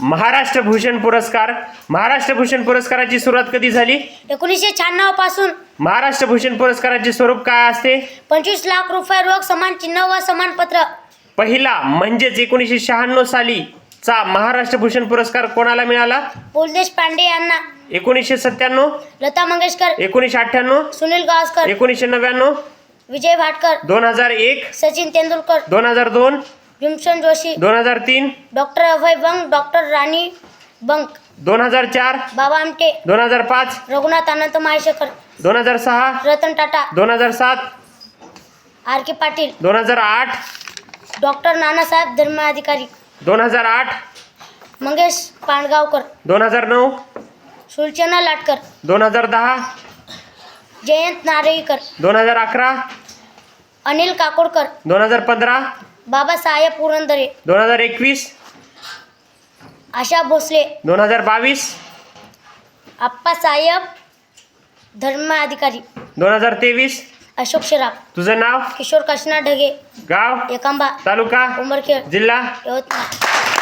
महाराष्ट्र भूषण पुरस्कार. महाराष्ट्र भूषण पुरस्काराची सुरुवात कधी झाली? एकोणीसशे शहाण्णवपासून. महाराष्ट्र भूषण पुरस्काराचे स्वरूप काय असते? पंचवीस लाख रुपये रोख समान चिन्ह व समानपत्र पहिला म्हणजेच एकोणीसशे शहाण्णव साली चा महाराष्ट्र भूषण पुरस्कार कोणाला मिळाला? पुलदेश पांडे यांना. एकोणीसशे सत्त्याण्णव लता मंगेशकर. एकोणीसशे अठ्ठ्याण्णव सुनील गावस्कर. एकोणीसशे नव्याण्णव विजय भाटकर. दोन हजार एक सचिन तेंडुलकर. दोन हजार दोन भीमसेन जोशी दोन हजार तीन doctor Abhay Bunk doctor Rani bunk दोन हजार चार बाबा आमटे दोन हजार पाच रघुनाथ अनंत माहेश्वर दोन हजार सहा रतन टाटा दोन हजार सात आर के पाटील दोन हजार आठ डॉक्टर नानासाहेब धर्माधिकारी दोन हजार आठ मंगेश पांडगावकर दोन हजार नऊ सुलचना लाटकर दोन हजार दहा जयंत नारळीकर दोन हजार अकरा अनिल काकोडकर दोन हजार पंधरा बाबासाहेब पुरंदरे. दोन हजार एकवीस. आशा भोसले. दोन हजार बावीस. आप्पासाहेब धर्माधिकारी. दोन हजार तेवीस. अशोक शेराव तुझं नाव? किशोर काशीनाथ ढगे. गाव? एकांबा. तालुका? उमरखेड. जिल्हा? यवतमाळ.